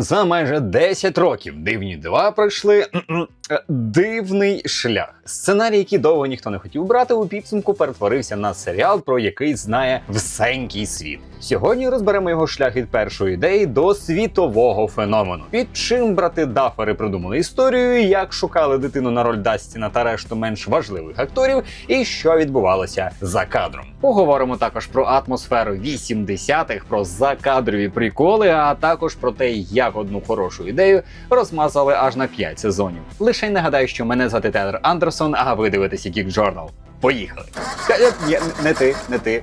За майже 10 років дивні дива пройшли е, дивний шлях. Сценарій, який довго ніхто не хотів брати, у підсумку перетворився на серіал, про який знає всенький світ. Сьогодні розберемо його шлях від першої ідеї до світового феномену. Під чим брати Дафери придумали історію, як шукали дитину на роль Дастіна та решту менш важливих акторів, і що відбувалося за кадром. Поговоримо також про атмосферу 80-х, про закадрові приколи, а також про те, як одну хорошу ідею розмазали аж на 5 сезонів. Лише й нагадаю, що мене звати Тедер Андерсон, а ви дивитеся Geek Journal. Поїхали! Ні, не ти, не ти.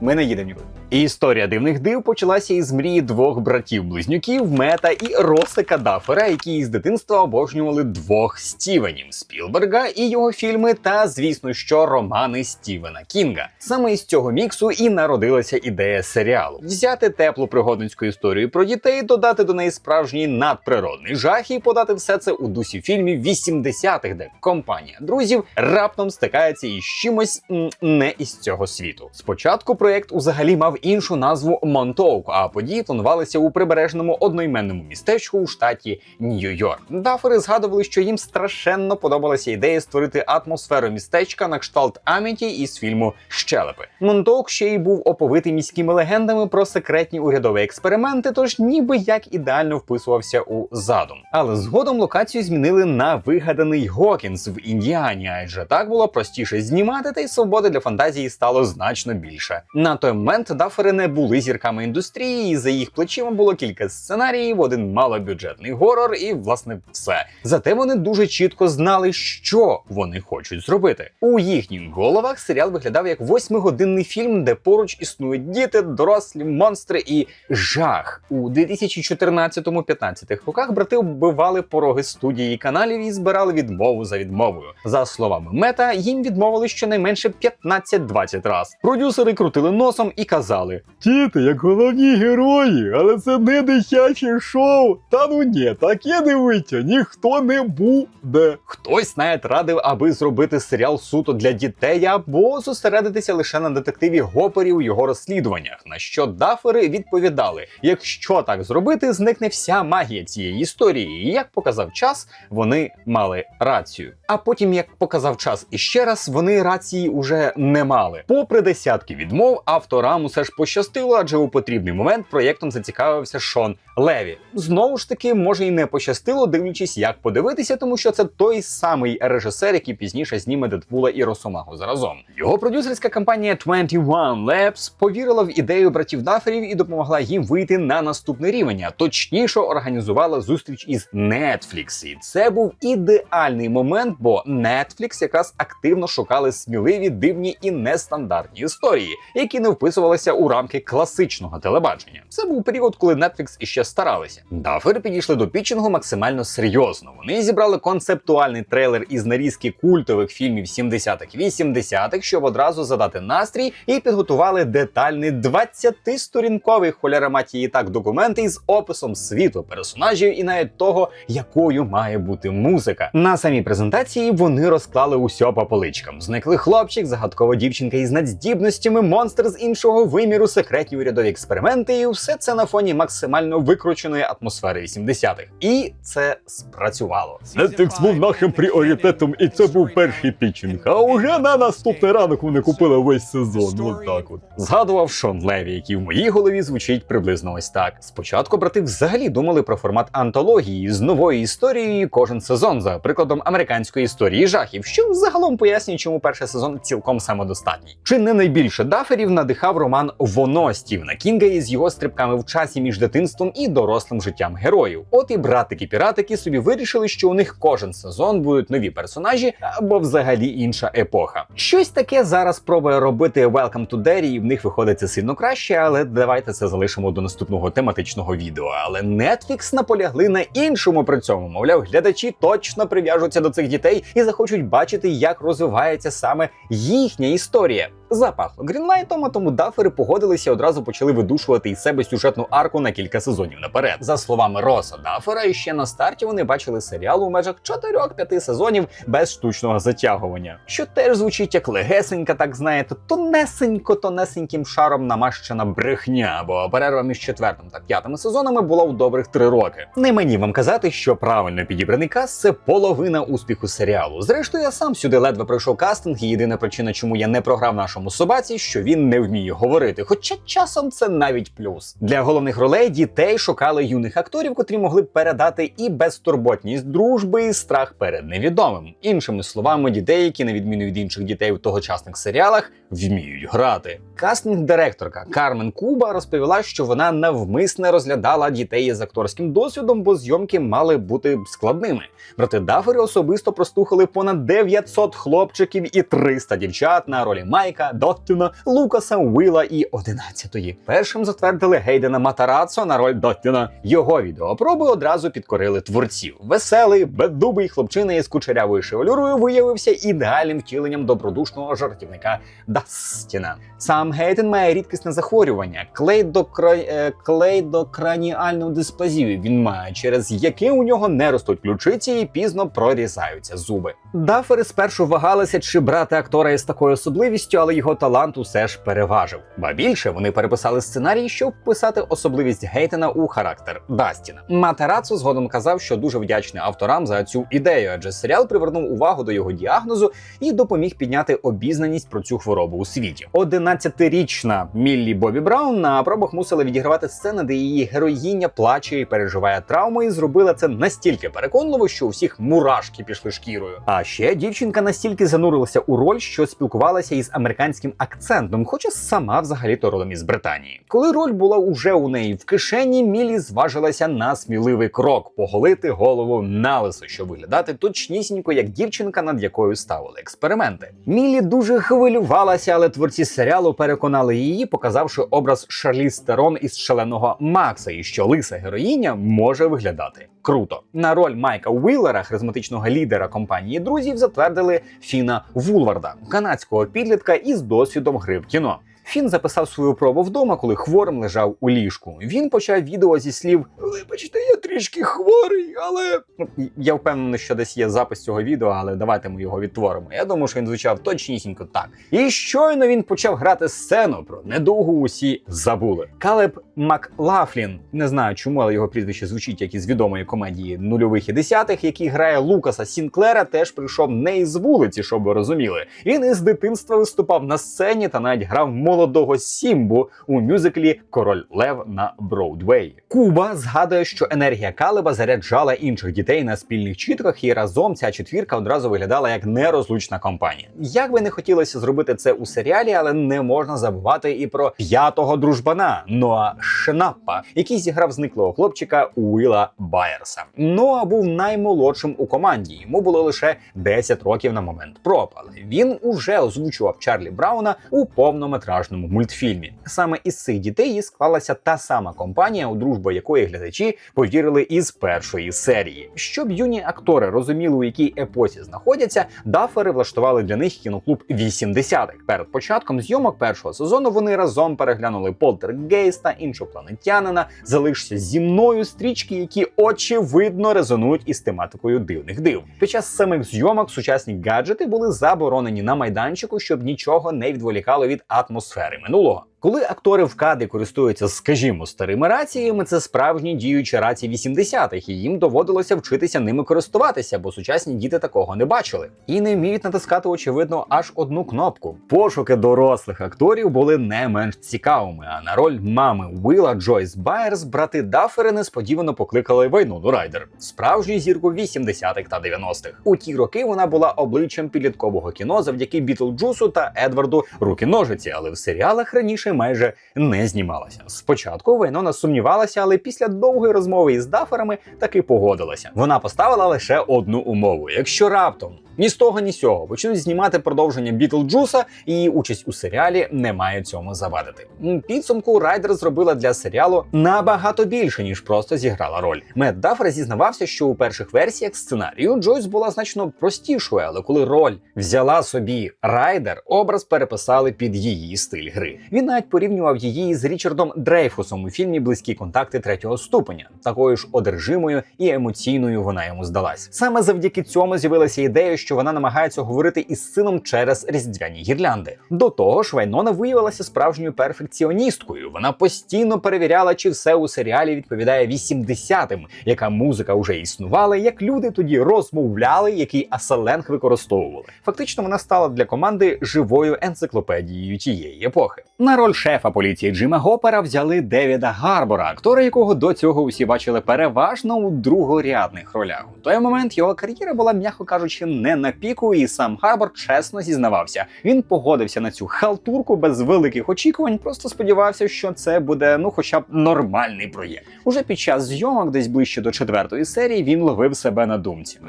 Ми не їдемо нікуди. Історія дивних див почалася із мрії двох братів-близнюків Мета і Росика Дафера, які з дитинства обожнювали двох Стівенів Спілберга і його фільми, та звісно, що романи Стівена Кінга. Саме із цього міксу і народилася ідея серіалу: взяти теплу пригодницьку історію про дітей, додати до неї справжній надприродний жах і подати все це у дусі фільмів 80-х, де компанія друзів раптом стикається із чимось не із цього світу. Спочатку проєкт взагалі мав іншу назву Монтоук, а події планувалися у прибережному одноіменному містечку у штаті Нью-Йорк. Дафери згадували, що їм страшенно подобалася ідея створити атмосферу містечка на кшталт Аміті із фільму Щелепи. Монтоук ще й був оповитий міськими легендами про секретні урядові експерименти, тож ніби як ідеально вписувався у задум. Але згодом локацію змінили на вигаданий Гокінс в Індіані, адже так було простіше знімати, та й свободи для фантазії стало значно більше. На той момент дафери не були зірками індустрії, і за їх плечима було кілька сценаріїв, один малобюджетний горор, і власне все. Зате вони дуже чітко знали, що вони хочуть зробити. У їхніх головах серіал виглядав як восьмигодинний фільм, де поруч існують діти, дорослі, монстри і жах. У 2014-15 роках брати вбивали пороги студії каналів і збирали відмову за відмовою. За словами мета, їм відмовили щонайменше 15-20 раз. Продюсери крутили носом і казали: Діти, як головні герої, але це не дитяче шоу. Та ну ні, таке дивиться, ніхто не буде. Хтось навіть радив, аби зробити серіал суто для дітей або зосередитися лише на детективі Гопері у його розслідуваннях. На що дафери відповідали: якщо так зробити, зникне вся магія цієї історії. І як показав час, вони мали рацію. А потім, як показав час іще раз, вони рації уже не мали. Попри десятки відмов, авторам усе ж пощастило, адже у потрібний момент проєктом зацікавився Шон Леві. Знову ж таки, може і не пощастило, дивлячись, як подивитися, тому що це той самий режисер, який пізніше зніме Дедпула і Росомаху заразом. Його продюсерська компанія 21 Labs повірила в ідею братів Даферів і допомогла їм вийти на наступний рівень. А точніше організувала зустріч із Netflix. І це був ідеальний момент, бо Netflix якраз активно шукали сміливі, дивні і нестандартні історії, які не вписувалися у рамки класичного телебачення. Це був період, коли Netflix іще старалися. Дафери підійшли до пітчингу максимально серйозно. Вони зібрали концептуальний трейлер із нарізки культових фільмів 70-х 80-х, щоб одразу задати настрій, і підготували детальний 20-сторінковий холяра матії так документ із описом світу персонажів і навіть того, якою має бути музика. На самій презентації вони розклали усе по поличкам. Зникли хлопчик, загадкова дівчинка із надздібностями, монстр з іншого виміру, секретні урядові експерименти, і все це на фоні максимально викрученої атмосфери 80-х. І це спрацювало. Netflix був нашим пріоритетом, і це був перший пітчинг. А уже на наступний ранок вони купили весь сезон. Ось так от. Згадував Шон Леві, який в моїй голові звучить приблизно ось так. Спочатку брати взагалі думали про формат антології з новою історією кожен сезон, за прикладом американської історії жахів, що загалом пояснює, чому перший сезон цілком самодостатній. Чи не найбільше даферів надихав роман Воно Стівена Кінга із його стрибками в часі між дитинством і дорослим життям героїв. От і братики-піратики собі вирішили, що у них кожен сезон будуть нові персонажі або взагалі інша епоха. Щось таке зараз пробує робити Welcome to Derry, і в них виходить це сильно краще, але давайте це залишимо до наступного тематичного відео. Але Netflix наполягли на іншому при цьому. Мовляв, глядачі точно прив'яжуться до цих дітей і захочуть бачити, як розвивається саме їхня історія. Запахло грінлайтом, а тому дафери погодилися і одразу почали видушувати із себе сюжетну арку на кілька сезонів наперед. За словами Роса Дафера, ще на старті вони бачили серіал у межах 4-5 сезонів без штучного затягування, що теж звучить як легесенька, так знаєте, тонесенько, тонесеньким шаром намащена брехня, бо перерва між четвертим та п'ятим сезонами була у добрих три роки. Не мені вам казати, що правильно підібраний каст це половина успіху серіалу. Зрештою, я сам сюди ледве пройшов кастинг, і єдина причина, чому я не програв нашому собаці, що він не вміє говорити. Хоча часом це навіть плюс. Для головних ролей дітей шукали юних акторів, котрі могли б передати і безтурботність дружби, і страх перед невідомим. Іншими словами, дітей, які на відміну від інших дітей у тогочасних серіалах вміють грати. Кастинг-директорка Кармен Куба розповіла, що вона навмисне розглядала дітей із акторським досвідом, бо зйомки мали бути складними. Проте Дафери особисто простухали понад 900 хлопчиків і 300 дівчат на ролі Майка, Доттіна, Лукаса, Уіла і 11-ї. Першим затвердили Гейдена Матарацо на роль Доттіна. Його відеопроби одразу підкорили творців. Веселий, бездубий хлопчина із кучерявою шевелюрою виявився ідеальним втіленням добродушного жартівника Дастіна. Сам Гейден має рідкісне захворювання клейдокра... е, клейдокраніальну дисплазію. Він має, через яке у нього не ростуть ключиці і пізно прорізаються зуби. Дафери спершу вагалися, чи брати актора із такою особливістю, але його талант усе ж переважив. Ба більше вони переписали сценарій, щоб вписати особливість Гейтена у характер Дастіна. Матерацу згодом казав, що дуже вдячний авторам за цю ідею, адже серіал привернув увагу до його діагнозу і допоміг підняти обізнаність про цю хворобу у світі. 11-річна Міллі Бобі Браун на пробах мусила відігравати сцени, де її героїня плаче і переживає травму, і зробила це настільки переконливо, що у всіх мурашки пішли шкірою. А ще дівчинка настільки занурилася у роль, що спілкувалася із американським акцентом, хоча сама взагалі-то родом із Британії. Коли роль була уже у неї в кишені, Мілі зважилася на сміливий крок поголити голову на лисо, щоб виглядати точнісінько, як дівчинка, над якою ставили експерименти. Мілі дуже хвилювалася, але творці серіалу переконали її, показавши образ Шарлі Стерон із шаленого Макса, і що лиса героїня може виглядати круто. На роль Майка Уіллера, харизматичного лідера компанії друзів, затвердили Фіна Вулварда, канадського підлітка із досвідом гри в кіно. Фін записав свою пробу вдома, коли хворим лежав у ліжку. Він почав відео зі слів: Вибачте, я трішки хворий, але Ну, я впевнений, що десь є запис цього відео, але давайте ми його відтворимо. Я думаю, що він звучав точнісінько так. І щойно він почав грати сцену про недовгу усі забули. Калеб Маклафлін, не знаю чому, але його прізвище звучить як із відомої комедії нульових і десятих, який грає Лукаса Сінклера, теж прийшов не із вулиці, щоб ви розуміли. Він із дитинства виступав на сцені та навіть грав молодого Сімбу у мюзиклі Король Лев на Бродвеї. Куба згадує, що енергія Калеба заряджала інших дітей на спільних чітках, і разом ця четвірка одразу виглядала як нерозлучна компанія. Як би не хотілося зробити це у серіалі, але не можна забувати і про п'ятого дружбана Ноа Шнаппа, який зіграв зниклого хлопчика Уіла Байерса. Ноа був наймолодшим у команді. Йому було лише 10 років на момент проб, але він уже озвучував Чарлі Брауна у повнометражному мультфільмі. Саме із цих дітей і склалася та сама компанія, у дружбу якої глядачі повірили із першої серії. Щоб юні актори розуміли, у якій епосі знаходяться, дафери влаштували для них кіноклуб 80-х. Перед початком зйомок першого сезону вони разом переглянули Полтергейста, іншопланетянина, залишся зі мною стрічки, які очевидно резонують із тематикою дивних див. Під час самих зйомок сучасні гаджети були заборонені на майданчику, щоб нічого не відволікало від атмосфери минулого. Коли актори в кадрі користуються, скажімо, старими раціями, це справжні діючі рації 80-х, і їм доводилося вчитися ними користуватися, бо сучасні діти такого не бачили. І не вміють натискати, очевидно, аж одну кнопку. Пошуки дорослих акторів були не менш цікавими. А на роль мами Уіла Джойс Байерс брати Даффери несподівано покликали Вайнону Райдер, справжню зірку 80-х та 90-х. У ті роки вона була обличчям підліткового кіно завдяки Бітлджусу та Едварду Руки Ножиці, але в серіалах раніше майже не знімалася. Спочатку Вайнона сумнівалася, але після довгої розмови із даферами таки погодилася. Вона поставила лише одну умову: якщо раптом ні з того, ні з цього почнуть знімати продовження Бітлджуса, і участь у серіалі не має цьому завадити. Підсумку Райдер зробила для серіалу набагато більше, ніж просто зіграла роль. Мед Даффер зізнавався, що у перших версіях сценарію Джойс була значно простішою, але коли роль взяла собі Райдер, образ переписали під її стиль гри. Він навіть порівнював її з Річардом Дрейфусом у фільмі Близькі контакти третього ступеня. Такою ж одержимою і емоційною вона йому здалась. Саме завдяки цьому з'явилася ідея, що вона намагається говорити із сином через різдвяні гірлянди. До того ж, Вайнона виявилася справжньою перфекціоністкою. Вона постійно перевіряла, чи все у серіалі відповідає 80-м, яка музика вже існувала, як люди тоді розмовляли, який асаленг використовували. Фактично, вона стала для команди живою енциклопедією тієї епохи. На роль шефа поліції Джима Гопера взяли Девіда Гарбора, актора якого до цього усі бачили переважно у другорядних ролях. У той момент його кар'єра була, м'яко кажучи, не на піку, і сам Гарбор чесно зізнавався. Він погодився на цю халтурку без великих очікувань, просто сподівався, що це буде ну, хоча б нормальний проєкт. Уже під час зйомок, десь ближче до четвертої серії, він ловив себе на думці.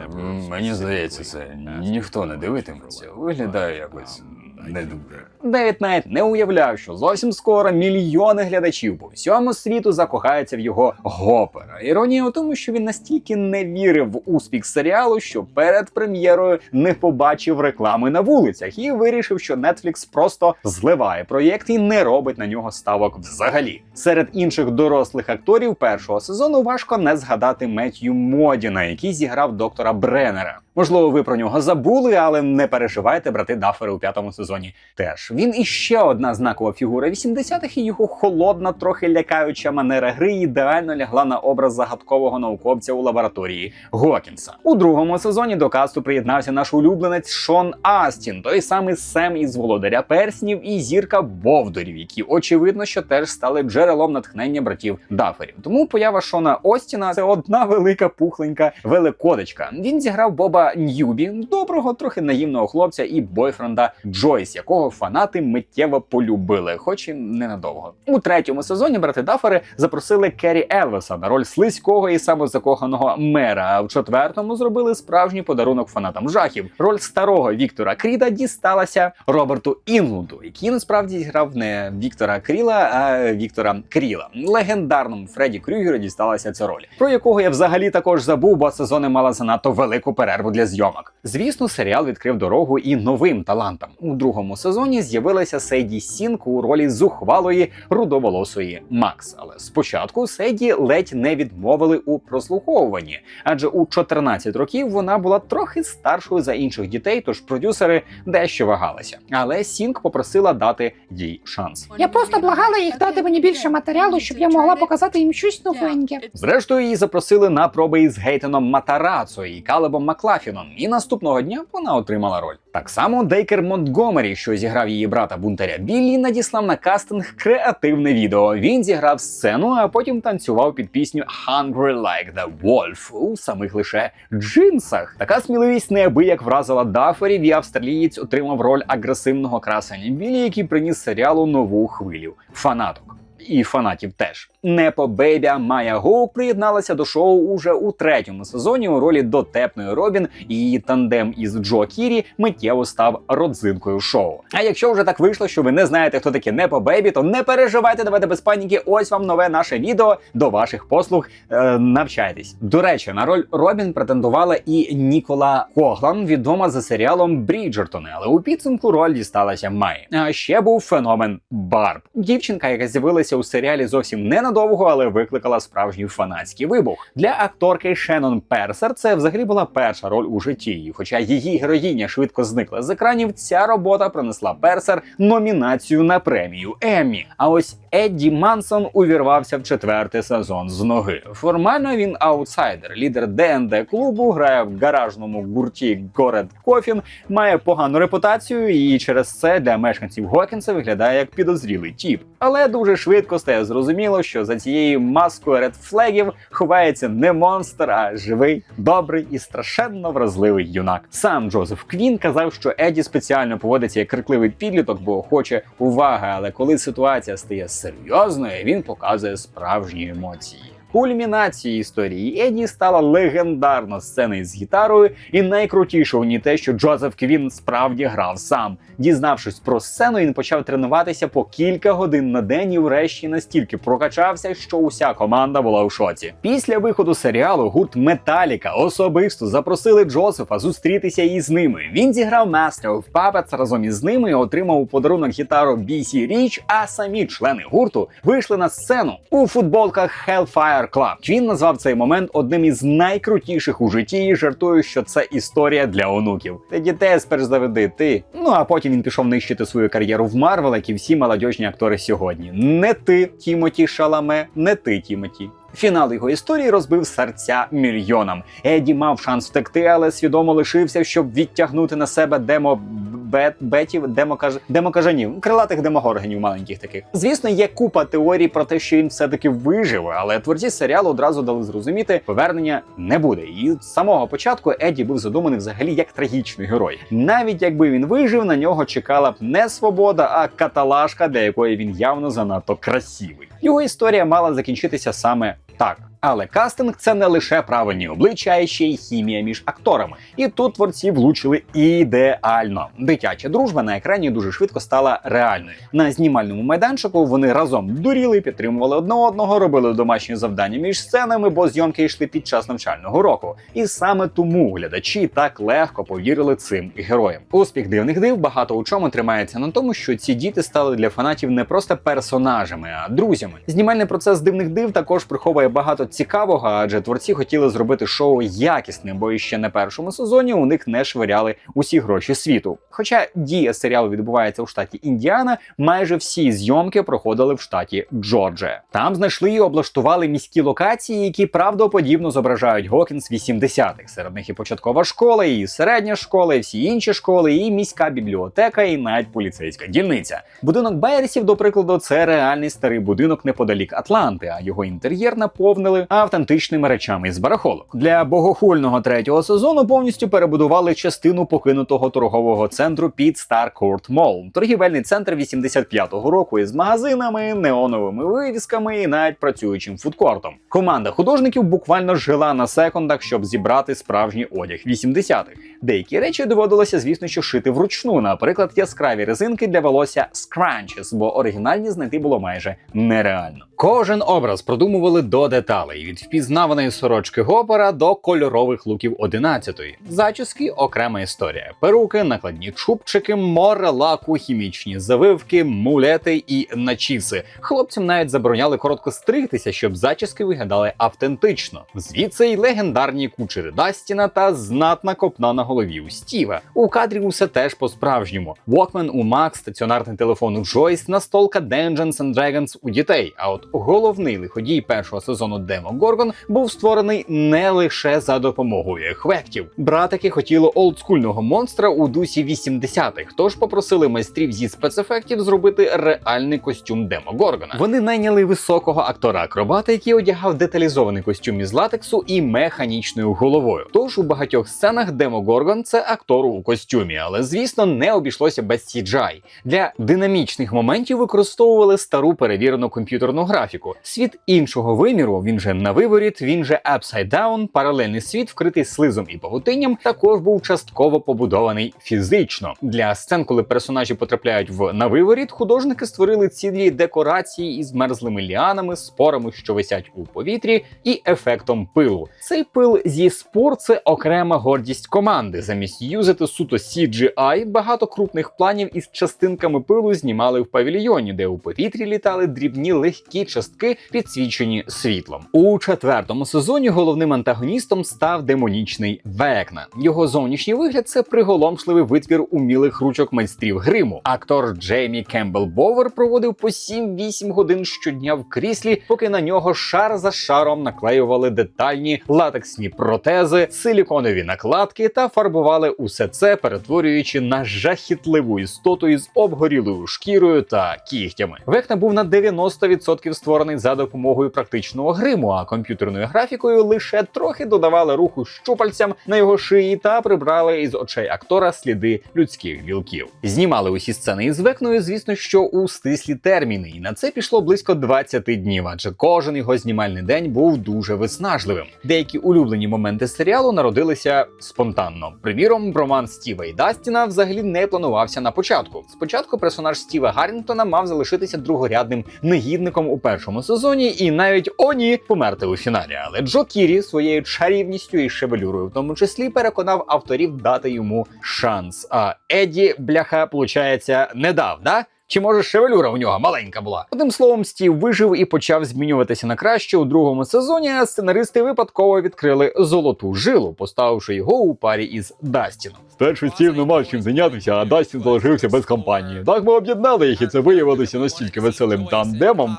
Мені здається, це ніхто не дивитиметься. Виглядає якось не дуже. Девід навіть не уявляв, що зовсім скоро мільйони глядачів по всьому світу закохаються в його гопера. Іронія у тому, що він настільки не вірив в успіх серіалу, що перед прем'єрою не побачив реклами на вулицях і вирішив, що Netflix просто зливає проєкт і не робить на нього ставок взагалі. Серед інших дорослих акторів першого сезону важко не згадати Меттью Модіна, який зіграв доктора Бреннера. Можливо, ви про нього забули, але не переживайте, брати Даффери у п'ятому сезоні. Теж він іще одна знакова фігура 80-х, і його холодна, трохи лякаюча манера гри ідеально лягла на образ загадкового науковця у лабораторії Гокінса. У другому сезоні до касту приєднався наш улюбленець Шон Астін, той самий Сем із володаря перснів і зірка Бовдорів, які очевидно, що теж стали джерелом натхнення братів Даферів. Тому поява Шона Остіна це одна велика пухленька великодочка. Він зіграв Боба Ньюбі, доброго, трохи наївного хлопця і бойфренда Джойс, якого фанати миттєво полюбили, хоч і ненадовго. У третьому сезоні брати Дафери запросили Керрі Елвеса на роль слизького і самозакоханого мера. А в четвертому зробили справжній подарунок фанатам жахів. Роль старого Віктора Кріда дісталася Роберту Інглунду, який насправді зіграв не Віктора Кріла, а Віктора Кріла. Легендарному Фредді Крюгеру дісталася ця роль, про якого я взагалі також забув, бо сезони мала занадто велику перерву для зйомок. Звісно, серіал відкрив дорогу і новим талантам. У другому сезоні з'явилася Сейді Сінк у ролі зухвалої рудоволосої Макс. Але спочатку Сейді ледь не відмовили у прослуховуванні, адже у 14 років вона була трохи старшою за інших дітей, тож продюсери дещо вагалися. Але Сінк попросила дати їй шанс. Я просто благала їх дати мені більше матеріалу, щоб я могла показати їм щось новеньке. Зрештою, її запросили на проби із Гейтоном Матарацо і Калебом Маклафіном, і наступного дня вона отримала роль. Так само Дейкер Монтгомері, що зіграв її брата бунтаря Біллі, надіслав на кастинг креативне відео. Він зіграв сцену, а потім танцював під пісню Hungry Like the Wolf у самих лише джинсах. Така сміливість неабияк вразила Даферів, і австралієць отримав роль агресивного красення Біллі, який приніс серіалу нову хвилю фанаток. І фанатів теж. Непо Бейбі Майя Гоук приєдналася до шоу уже у третьому сезоні у ролі дотепної Робін, і її тандем із Джо Кірі миттєво став родзинкою шоу. А якщо вже так вийшло, що ви не знаєте, хто таке Непо Бейбі, то не переживайте, давайте без паніки. Ось вам нове наше відео до ваших послуг. Е, навчайтесь. До речі, на роль Робін претендувала і Нікола Коглан, відома за серіалом Бріджертони, але у підсумку роль дісталася Майі. А ще був феномен Барб, дівчинка, яка з'явилася у серіалі зовсім ненадовго, але викликала справжній фанатський вибух. Для акторки Шеннон Персер це взагалі була перша роль у житті. І Хоча її героїня швидко зникла з екранів, ця робота принесла Персер номінацію на премію Еммі. А ось Едді Мансон увірвався в четвертий сезон з ноги. Формально він аутсайдер, лідер ДНД клубу, грає в гаражному гурті Горед Кофін, має погану репутацію, і через це для мешканців Гокінса виглядає як підозрілий тіп. Але дуже швидко стає зрозуміло, що за цією маскою редфлегів ховається не монстр, а живий, добрий і страшенно вразливий юнак. Сам Джозеф Квін казав, що Еді спеціально поводиться як крикливий підліток, бо хоче уваги. Але коли ситуація стає серйозною, він показує справжні емоції. Кульмінацією історії Еді стала легендарна сцена із гітарою, і найкрутіше у ній те, що Джозеф Квін справді грав сам. Дізнавшись про сцену, він почав тренуватися по кілька годин на день і врешті настільки прокачався, що уся команда була у шоці. Після виходу серіалу гурт Металіка особисто запросили Джозефа зустрітися із ними. Він зіграв Master of Puppets разом із ними і отримав у подарунок гітару BC Rich, а самі члени гурту вийшли на сцену у футболках Hellfire Club. Він назвав цей момент одним із найкрутіших у житті і жартує, що це історія для онуків. Ти дітей сперш заведи ти. Ну а потім він пішов нищити свою кар'єру в Марвел, як і всі молодіжні актори сьогодні. Не ти, Тімоті Шаламе, не ти, Тімоті. Фінал його історії розбив серця мільйонам. Еді мав шанс втекти, але свідомо лишився, щоб відтягнути на себе демо бет, бетів, демокаж, демокажанів, крилатих демогоргенів маленьких таких. Звісно, є купа теорій про те, що він все-таки вижив, але творці серіалу одразу дали зрозуміти, повернення не буде. І з самого початку Еді був задуманий взагалі як трагічний герой. Навіть якби він вижив, на нього чекала б не свобода, а каталажка, для якої він явно занадто красивий. Його історія мала закінчитися саме так. Але кастинг це не лише правильні обличчя, а ще й хімія між акторами. І тут творці влучили ідеально. Дитяча дружба на екрані дуже швидко стала реальною. На знімальному майданчику вони разом дуріли, підтримували одне одного, робили домашні завдання між сценами, бо зйомки йшли під час навчального року. І саме тому глядачі так легко повірили цим героям. Успіх дивних див багато у чому тримається на тому, що ці діти стали для фанатів не просто персонажами, а друзями. Знімальний процес дивних див також приховує багато цікавого, адже творці хотіли зробити шоу якісним, бо іще на першому сезоні у них не швиряли усі гроші світу. Хоча дія серіалу відбувається у штаті Індіана, майже всі зйомки проходили в штаті Джорджія. Там знайшли і облаштували міські локації, які правдоподібно зображають Гокінс 80-х. Серед них і початкова школа, і середня школа, і всі інші школи, і міська бібліотека, і навіть поліцейська дільниця. Будинок Байерсів, до прикладу, це реальний старий будинок неподалік Атланти, а його інтер'єр наповнили автентичними речами з барахолок. Для богохульного третього сезону повністю перебудували частину покинутого торгового центру під Starcourt Mall. торгівельний центр 85-го року із магазинами, неоновими вивісками і навіть працюючим фудкортом. Команда художників буквально жила на секундах, щоб зібрати справжній одяг 80-х. Деякі речі доводилося, звісно, що шити вручну, наприклад, яскраві резинки для волосся Scrunchies, бо оригінальні знайти було майже нереально. Кожен образ продумували до деталей від впізнаваної сорочки Гопера до кольорових луків 11-ї. Зачіски окрема історія. Перуки, накладні чубчики, море лаку, хімічні завивки, мулети і начіси. Хлопцям навіть забороняли коротко стригтися, щоб зачіски виглядали автентично. Звідси й легендарні кучери Дастіна та знатна копна на голові у Стіва. У кадрі усе теж по-справжньому. Walkman у Макс, стаціонарний телефон у Джойс, настолка Dungeons and Dragons у дітей. А от головний лиходій першого сезону Демо Горгон був створений не лише за допомогою ефектів. Братики хотіли олдскульного монстра у дусі 80-х, тож попросили майстрів зі спецефектів зробити реальний костюм Демо Горгона. Вони найняли високого актора-акробата, який одягав деталізований костюм із латексу і механічною головою. Тож у багатьох сценах Демо Горгон це актор у костюмі, але звісно не обійшлося без CGI. Для динамічних моментів використовували стару перевірену комп'ютерну графіку. Світ іншого виміру, він же на виворіт, він же Upside паралельний світ, вкритий слизом і павутинням, також був частково побудований фізично. Для сцен, коли персонажі потрапляють в на виворіт, художники створили цілі декорації із мерзлими ліанами, спорами, що висять у повітрі, і ефектом пилу. Цей пил зі спор це окрема гордість команди. Замість юзати суто CGI, багато крупних планів із частинками пилу знімали в павільйоні, де у повітрі літали дрібні легкі частки підсвічені світлом. У четвертому сезоні головним антагоністом став демонічний Векна. Його зовнішній вигляд це приголомшливий витвір умілих ручок майстрів гриму. Актор Джеймі Кембл Бовер проводив по 7-8 годин щодня в кріслі, поки на нього шар за шаром наклеювали детальні латексні протези, силіконові накладки та фарбували усе це, перетворюючи на жахітливу істоту із обгорілою шкірою та кігтями. Векна був на 90% створений за допомогою практичного гриму, а комп'ютерною графікою лише трохи додавали руху щупальцям на його шиї та прибрали із очей актора сліди людських білків. Знімали усі сцени із Векною, звісно, що у стислі терміни, і на це пішло близько 20 днів, адже кожен його знімальний день був дуже виснажливим. Деякі улюблені моменти серіалу народилися спонтанно. Приміром, роман Стіва і Дастіна взагалі не планувався на початку. Спочатку персонаж Стіва Гаррінгтона мав залишитися другорядним негідником у першому сезоні, і навіть о ні, померти у фіналі. Але Джо Кірі своєю чарівністю і шевелюрою, в тому числі, переконав авторів дати йому шанс. А Еді, бляха, получається, не дав, да? Чи може шевелюра у нього маленька була? Одним словом, Стів вижив і почав змінюватися на краще у другому сезоні. А сценаристи випадково відкрили золоту жилу, поставивши його у парі із Дастіном. Спершу Стів не мав чим зайнятися, а Дастін залишився без компанії. Так ми об'єднали їх, і це виявилося настільки веселим тандемом.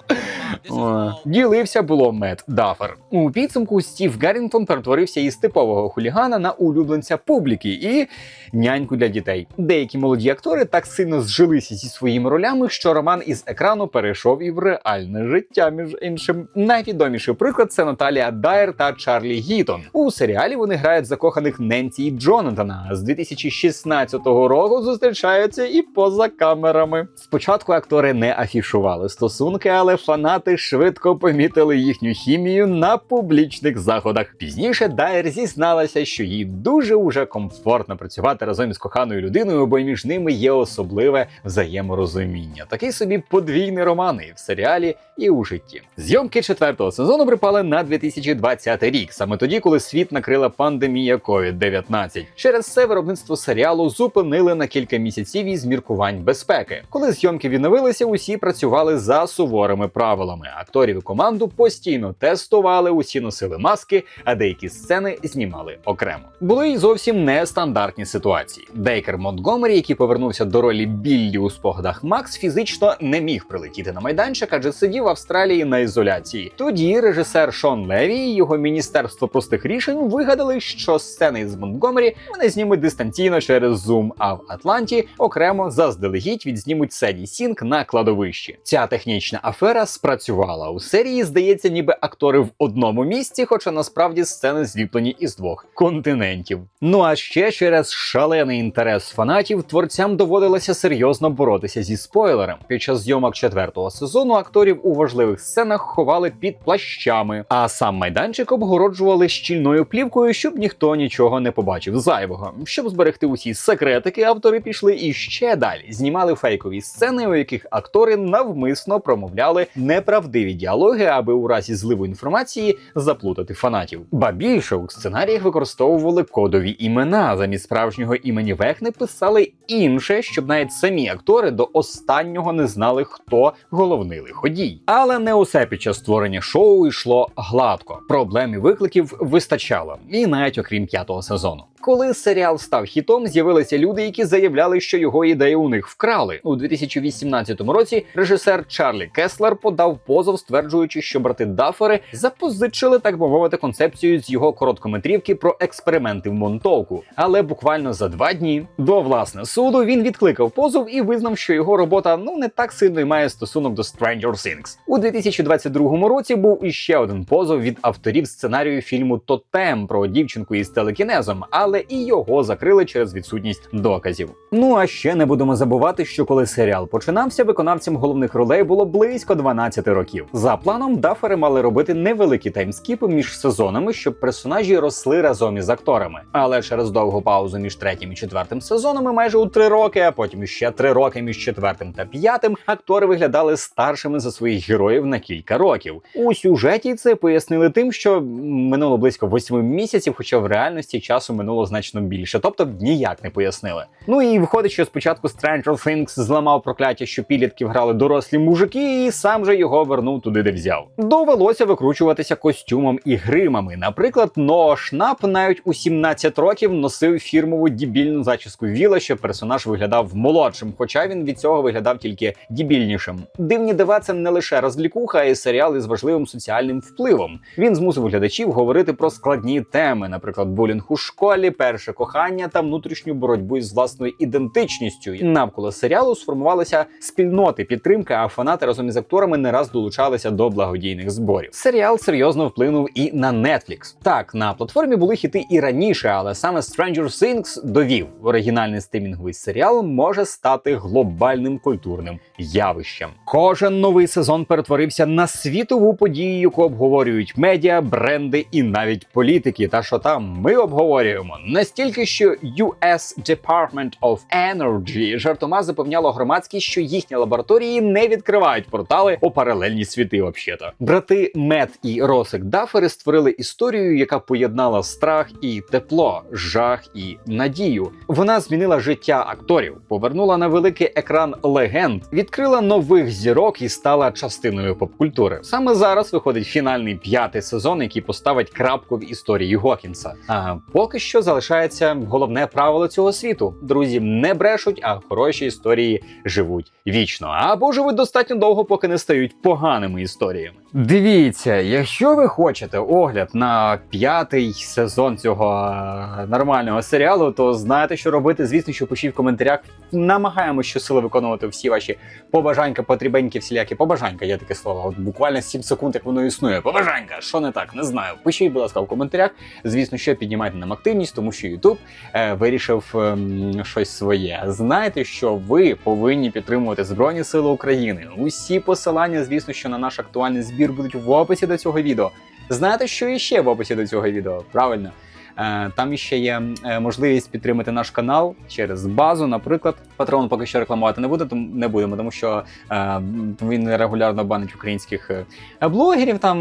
Ділився було Мет Дафер. У підсумку Стів Гаррінгтон перетворився із типового хулігана на улюбленця публіки і няньку для дітей. Деякі молоді актори так сильно зжилися зі своїми ролями, що роман із екрану перейшов і в реальне життя. Між іншим, найвідоміший приклад це Наталія Дайер та Чарлі Гітон. У серіалі вони грають закоханих Ненсі і Джонатана. З 2016 року зустрічаються і поза камерами. Спочатку актори не афішували стосунки, але фанати швидко помітили їхню хімію на публічних заходах. Пізніше Дайер зізналася, що їй дуже уже комфортно працювати разом із коханою людиною, бо між ними є особливе взаєморозуміння. Такий собі подвійний роман і в серіалі, і у житті. Зйомки четвертого сезону припали на 2020 рік, саме тоді, коли світ накрила пандемія COVID-19. Через це виробництво серіалу зупинили на кілька місяців із міркувань безпеки. Коли зйомки відновилися, усі працювали за суворими правилами. Акторів і команду постійно тестували, усі носили маски, а деякі сцени знімали окремо. Були й зовсім нестандартні ситуації. Дейкер Монтгомері, який повернувся до ролі Біллі у спогадах Макс, фізично не міг прилетіти на майданчик, адже сидів в Австралії на ізоляції. Тоді режисер Шон Леві і його міністерство простих рішень вигадали, що сцени з Монтгомері вони знімуть дистанційно через Zoom, а в Атланті окремо заздалегідь відзнімуть Седі Сінк на кладовищі. Ця технічна афера спрацювала у серії. Здається, ніби актори в одному місці, хоча насправді сцени зліплені із двох континентів. Ну а ще через шалений інтерес фанатів творцям доводилося серйозно боротися зі спойлером. Під час зйомок четвертого сезону акторів у важливих сценах ховали під плащами, а сам майданчик обгороджували щільною плівкою, щоб ніхто нічого не побачив зайвого. Щоб зберегти усі секретики, автори пішли іще далі. Знімали фейкові сцени, у яких актори навмисно промовляли неправдиві діалоги, аби у разі зливу інформації заплутати фанатів. Ба більше у сценаріях використовували кодові імена. Замість справжнього імені Вехни писали інше, щоб навіть самі актори до останнього не знали, хто головний лиходій. Але не усе під час створення шоу йшло гладко. Проблем і викликів вистачало, і навіть окрім п'ятого сезону. Коли серіал став хітом, з'явилися люди, які заявляли, що його ідеї у них вкрали. У 2018 році режисер Чарлі Кеслер подав позов, стверджуючи, що брати Дафери запозичили, так би мовити, концепцію з його короткометрівки про експерименти в монтовку. Але буквально за два дні до власне суду він відкликав позов і визнав, що його робота ну не так сильно й має стосунок до Stranger Things. У 2022 році був іще один позов від авторів сценарію фільму Тотем про дівчинку із телекінезом, але і його закрили через відсутність доказів. Ну а ще не будемо забувати, що коли серіал починався, виконавцям головних ролей було близько 12 років. За планом дафери мали робити невеликі таймскіпи між сезонами, щоб персонажі росли разом із акторами. Але через довгу паузу між третім і четвертим сезонами, майже у три роки, а потім ще три роки між четвертим та п'ятим актори виглядали старшими за своїх героїв на кілька років. У сюжеті це пояснили тим, що минуло близько восьми місяців, хоча в реальності часу минуло значно більше, тобто ніяк не пояснили. Ну і виходить, що спочатку Stranger Things зламав прокляття, що підлітків грали дорослі мужики, і сам же його вернув туди, де взяв. Довелося викручуватися костюмом і гримами. Наприклад, Ноа Шнап навіть у 17 років носив фірмову дібільну зачіску Віла, що персонаж виглядав молодшим, хоча він від цього виглядав тільки дібільнішим. Дивні дива це не лише розлікуха, а й серіал із важливим соціальним впливом. Він змусив глядачів говорити про складні теми, наприклад, булінг у школі, перше кохання та внутрішню боротьбу із власною ідентичністю. Навколо серіалу сформувалися спільноти підтримки, а фанати разом із акторами не раз долучалися до благодійних зборів. Серіал серйозно вплинув і на Netflix. Так, на платформі були хіти і раніше, але саме Stranger Things довів оригінальний стримінговий серіал може стати глобальним культурним явищем. Кожен новий сезон перетворився на світову подію, яку обговорюють медіа, бренди і навіть політики. Та що там ми обговорюємо настільки, що US Department of Energy жартома запевняло громадськість, що їхні лабораторії не відкривають портали у паралельні світи. Взагалі-то. брати Мет і Росик Дафери створили історію, яка поєднала страх і тепло, жах і надію. Вона змінила життя акторів, повернула на великий екран легенд, відкрила нових зірок і стала частиною попкультури. Саме зараз виходить фінальний п'ятий сезон, який поставить крапку в історії Гокінса. А поки що залишається головне правило цього світу: друзі не брешуть, а хороші історії живуть вічно. Або живуть достатньо довго, поки не стають поганими історіями. Дивіться, якщо ви хочете огляд на п'ятий сезон цього е, нормального серіалу, то знаєте, що робити. Звісно, що пишіть в коментарях. Намагаємося щосили виконувати всі ваші побажанька, потрібенькі, всілякі побажанька. Є таке слово. От буквально 7 секунд, як воно існує. Побажанька, що не так, не знаю. Пишіть, будь ласка, в коментарях. Звісно, що піднімайте нам активність, тому що YouTube е, вирішив ем, щось своє. Знаєте, що ви повинні підтримувати Збройні Сили України. Усі посилання, звісно, що на наш актуальний збір будуть в описі до цього відео. Знаєте, що іще в описі до цього відео? Правильно. Е, Там іще є е, можливість підтримати наш канал через базу. Наприклад, Патреон поки що рекламувати не буде, тому не будемо, тому що е, він регулярно банить українських е, блогерів. Там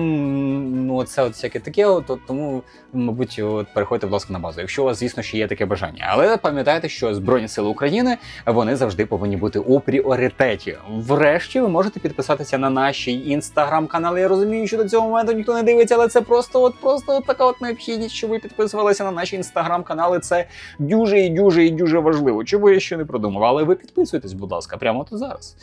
ну це от всяке таке. От, тому, мабуть, от переходьте, будь ласка, на базу. Якщо у вас, звісно, ще є таке бажання. Але пам'ятайте, що Збройні Сили України вони завжди повинні бути у пріоритеті. Врешті, ви можете підписатися на наші інстаграм-канали. Я розумію, що до цього моменту ніхто не дивиться, але це просто от просто от така от необхідність, щоб ви підписувалися на наші інстаграм-канали. Це дуже і дуже і дуже важливо. Чого я ще не продумав, але ви підписуйтесь, будь ласка, прямо тут зараз.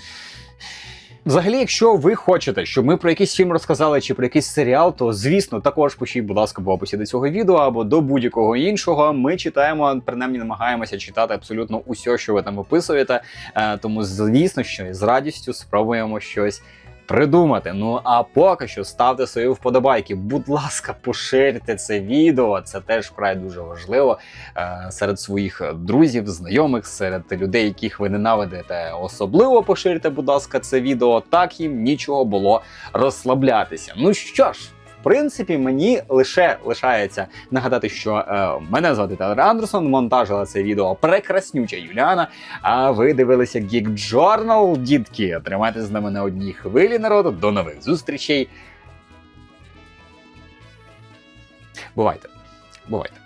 Взагалі, якщо ви хочете, щоб ми про якийсь фільм розказали чи про якийсь серіал, то звісно також пишіть, будь ласка, в описі до цього відео або до будь-якого іншого. Ми читаємо, принаймні намагаємося читати абсолютно усе, що ви там описуєте. Е, тому, звісно, що з радістю спробуємо щось. Придумати. Ну а поки що ставте свої вподобайки. Будь ласка, поширте це відео. Це теж вкрай дуже важливо е, серед своїх друзів, знайомих, серед людей, яких ви ненавидите. Особливо поширте, будь ласка, це відео. Так їм нічого було розслаблятися. Ну що ж. Принципі, мені лише лишається нагадати, що е, мене звати Телер Андерсон, монтажила це відео прекраснюча Юліана. А ви дивилися Geek Journal, дітки. Тримайте з нами на одній хвилі народу. До нових зустрічей. Бувайте. Бувайте.